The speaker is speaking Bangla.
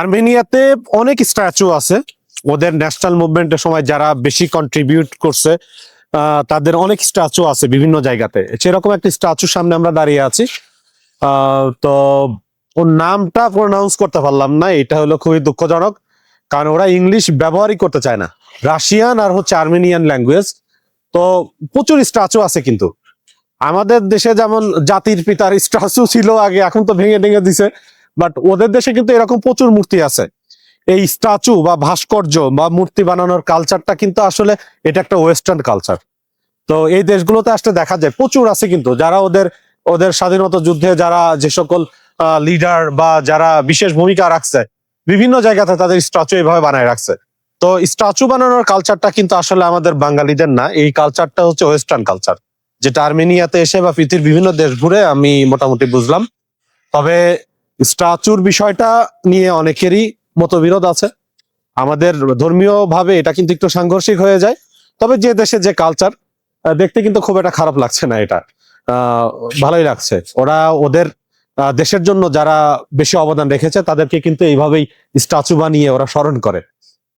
আর্মেনিয়াতে অনেক স্ট্যাচু আছে। ওদের ন্যাশনাল মুভমেন্টের সময় যারা বেশি কন্ট্রিবিউট করছে তাদের অনেক স্ট্যাচু আছে বিভিন্ন জায়গাতে। সেরকম একটা স্ট্যাচুর সামনে আমরা দাঁড়িয়ে আছি। তো ওর নামটা প্রোনাউন্স করতে পারলাম না, এটা হলো খুবই দুঃখজনক। কারণ ওরা ইংলিশ ব্যবহারই করতে চায় না। রাশিয়ান আর হচ্ছে আর্মেনিয়ান ল্যাঙ্গুয়েজ তো প্রচুর স্ট্যাচু আছে কিন্তু। আমাদের দেশে যেমন জাতির পিতার স্ট্যাচু ছিল আগে, এখন তো ভেঙে ভেঙে দিছে। বাট ওদের দেশে কিন্তু এরকম প্রচুর মূর্তি আছে। এই স্ট্যাচু বা ভাস্কর্য বা মূর্তি বানানোর কালচারটা কিন্তু আসলে এটা একটা ওয়েস্টার্ন কালচার তো এই দেশগুলোতে আসলে দেখা যায়, প্রচুর আছে কিন্তু। যারা ওদের ওদের স্বাধীনতা যুদ্ধে যারা যে সকল লিডার বা যারা বিশেষ ভূমিকা রাখছে, বিভিন্ন জায়গাতে তাদের স্ট্যাচু এইভাবে বানায় রাখছে। তো স্ট্যাচু বানানোর কালচারটা কিন্তু আসলে আমাদের বাঙালিদের না। এই কালচারটা হচ্ছে ওয়েস্টার্ন কালচার যেটা আর্মেনিয়াতে এসে বা পৃথিবীর বিভিন্ন দেশ ঘুরে আমি মোটামুটি বুঝলাম। তবে স্ট্যাচুর বিষয়টা নিয়ে অনেকেরই মতবিরোধ আছে। আমাদের ধর্মীয় ভাবে এটা কিন্তু একটু সাংঘর্ষিক হয়ে যায়। তবে যে দেশে যে কালচার দেখতে কিন্তু খুব একটা খারাপ লাগছে না এটা। ভালোই লাগছে। ওরা ওদের দেশের জন্য যারা বেশি অবদান রেখেছে, তাদেরকে কিন্তু এইভাবেই স্ট্যাচু বানিয়ে ওরা স্মরণ করে।